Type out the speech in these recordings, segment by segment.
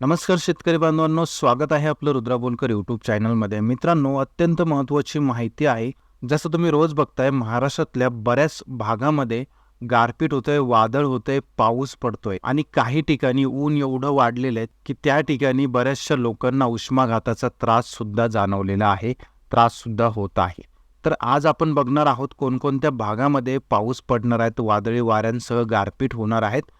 नमस्कार शेतकरी बांधवांनो स्वागत आहे आपलं रुद्रा बोलकर यूट्यूब चॅनलमध्ये मित्रांनो अत्यंत महत्त्वाची माहिती आहे जसं तुम्ही रोज बघताय महाराष्ट्रातल्या बऱ्याच भागामध्ये गारपीट होतंय वादळ होतंय पाऊस पडतोय आणि काही ठिकाणी ऊन एवढं वाढलेलं आहे की त्या ठिकाणी बऱ्याचशा लोकांना उष्माघाताचा त्रास सुद्धा जाणवलेला आहे त्रास सुद्धा होत आहे. तर आज आपण बघणार आहोत कोणकोणत्या भागामध्ये पाऊस पडणार आहेत वादळी वाऱ्यांसह गारपीट होणार आहेत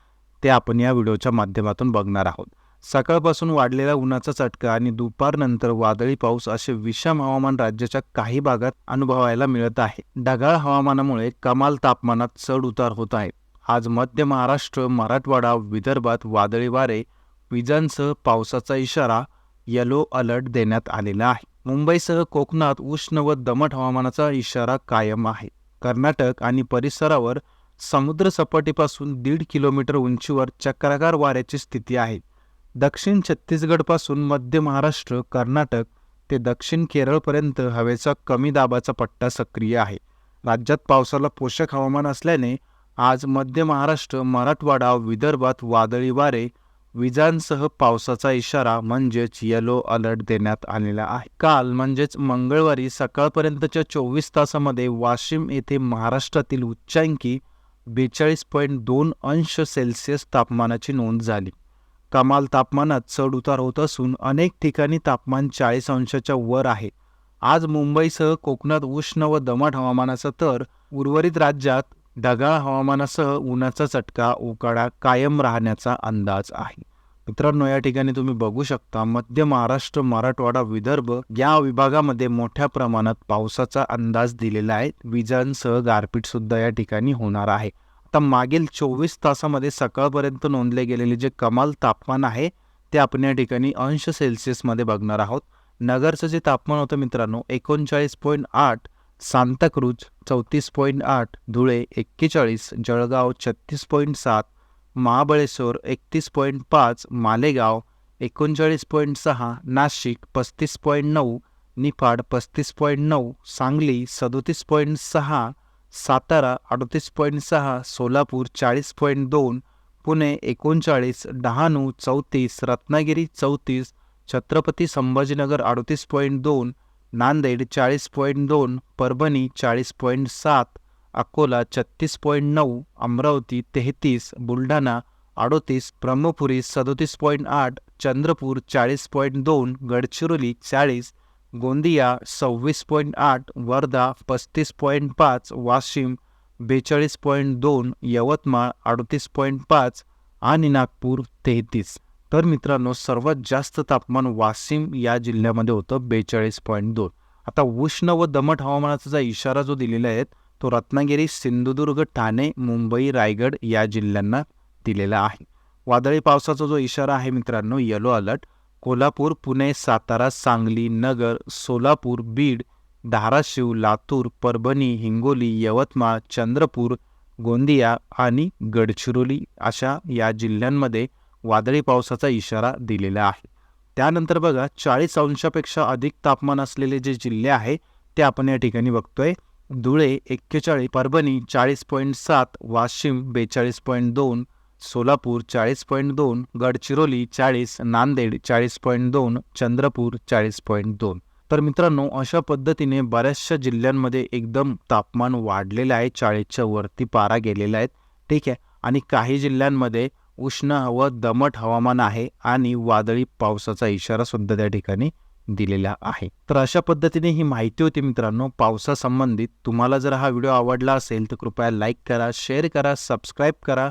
ते आपण या व्हिडिओच्या माध्यमातून बघणार आहोत. सकाळपासून वाढलेला उन्हाचा चटका आणि दुपारनंतर वादळी पाऊस असे विषम हवामान राज्याच्या काही भागात अनुभवायला मिळत आहे. ढगाळ हवामानामुळे कमाल तापमानात चढ उतार होत आहे. आज मध्य महाराष्ट्र मराठवाडा विदर्भात वादळी वारे विजांसह पावसाचा इशारा येलो अलर्ट देण्यात आलेला आहे. मुंबईसह कोकणात उष्ण व दमट हवामानाचा इशारा कायम आहे. कर्नाटक आणि परिसरावर समुद्र सपाटीपासून दीड किलोमीटर उंचीवर चक्राकार वाऱ्याची स्थिती आहे. दक्षिण छत्तीसगडपासून मध्य महाराष्ट्र कर्नाटक ते दक्षिण केरळपर्यंत हवेचा कमी दाबाचा पट्टा सक्रिय आहे. राज्यात पावसाला पोषक हवामान असल्याने आज मध्य महाराष्ट्र मराठवाडा विदर्भात वादळी वारे विजांसह पावसाचा इशारा म्हणजेच येलो अलर्ट देण्यात आलेला आहे. काल म्हणजेच मंगळवारी सकाळपर्यंतच्या चोवीस तासामध्ये वाशिम येथे महाराष्ट्रातील उच्चांकी बेचाळीस पॉईंट दोन अंश सेल्सिअस तापमानाची नोंद झाली. कमाल तापमानात चढ उतार होत असून अनेक ठिकाणी तापमान चाळीस अंशाच्या वर आहे. आज मुंबईसह कोकणात उष्ण व दमट हवामानाचा तर उर्वरित राज्यात ढगाळ हवामानासह उन्हाचा चटका उकाडा कायम राहण्याचा अंदाज आहे. मित्रांनो या ठिकाणी तुम्ही बघू शकता मध्य महाराष्ट्र मराठवाडा विदर्भ या विभागामध्ये मोठ्या प्रमाणात पावसाचा अंदाज दिलेला आहे. विजांसह गारपीट सुद्धा या ठिकाणी होणार आहे. आता मागील चोवीस तासामध्ये सकाळपर्यंत नोंदले गेलेले जे कमाल तापमान आहे ते आपण या ठिकाणी अंश सेल्सिअसमध्ये बघणार आहोत. नगरचं जे तापमान होतं मित्रांनो एकोणचाळीस पॉईंट आठ सांताक्रूज चौतीस पॉईंट आठ धुळे एक्केचाळीस जळगाव छत्तीस पॉईंट सात महाबळेश्वर एकतीस पॉईंट पाच मालेगाव एकोणचाळीस पॉईंट सहा नाशिक पस्तीस पॉईंट नऊ निफाड पस्तीस पॉईंट नऊ सांगली सदोतीस पॉईंट सहा सातारा अडतीस पॉईंट सहा सोलापूर चाळीस पॉईंट दोन पुणे एकोणचाळीस डहाणू चौतीस रत्नागिरी चौतीस छत्रपती संभाजीनगर अडतीस पॉईंट दोन नांदेड चाळीस पॉईंट दोन परभणी चाळीस पॉईंट सात अकोला छत्तीस पॉईंट नऊ अमरावती तेहतीस बुलढाणा अडोतीस ब्रह्मपुरी सदोतीस पॉईंट आठ चंद्रपूर चाळीस पॉईंट दोन गडचिरोली चाळीस गोंदिया सव्वीस पॉईंट आठ वर्धा पस्तीस पॉईंट पाच वाशिम बेचाळीस पॉईंट दोन यवतमाळ अडतीस पॉईंट पाच आणि नागपूर तेहतीस. तर मित्रांनो सर्वात जास्त तापमान वाशिम या जिल्ह्यामध्ये होतं बेचाळीस पॉईंट दोन. आता उष्ण व दमट हवामानाचा जो इशारा जो दिलेला आहे तो रत्नागिरी सिंधुदुर्ग ठाणे मुंबई रायगड या जिल्ह्यांना दिलेला आहे. वादळी पावसाचा जो इशारा आहे मित्रांनो येलो अलर्ट कोल्हापूर पुणे सातारा सांगली नगर सोलापूर बीड धाराशिव लातूर परभणी हिंगोली यवतमाळ चंद्रपूर गोंदिया आणि गडचिरोली अशा या जिल्ह्यांमध्ये वादळी पावसाचा इशारा दिलेला आहे. त्यानंतर बघा चाळीस अंशापेक्षा अधिक तापमान असलेले जे जिल्हे आहे ते आपण या ठिकाणी बघतोय. धुळे एक्केचाळीस परभणी चाळीस पॉईंट सात वाशिम बेचाळीस पॉईंट दोन सोलापूर चाळीस पॉईंट दोन गडचिरोली चाळीस नांदेड चाळीस पॉईंट दोन चंद्रपूर चाळीस पॉईंट दोन. तर मित्रांनो अशा पद्धतीने बऱ्याचशा जिल्ह्यांमध्ये एकदम तापमान वाढलेलं आहे चाळीसच्या वरती पारा गेलेला आहे. ठीक आहे. आणि काही जिल्ह्यांमध्ये उष्ण हवा दमट हवामान आहे आणि वादळी पावसाचा इशारा सुद्धा त्या ठिकाणी दिलेला आहे. तर अशा पद्धतीने ही माहिती होती मित्रांनो. पावसासंबंधित तुम्हाला जर हा व्हिडिओ आवडला असेल तर कृपया लाईक करा शेअर करा सबस्क्राईब करा.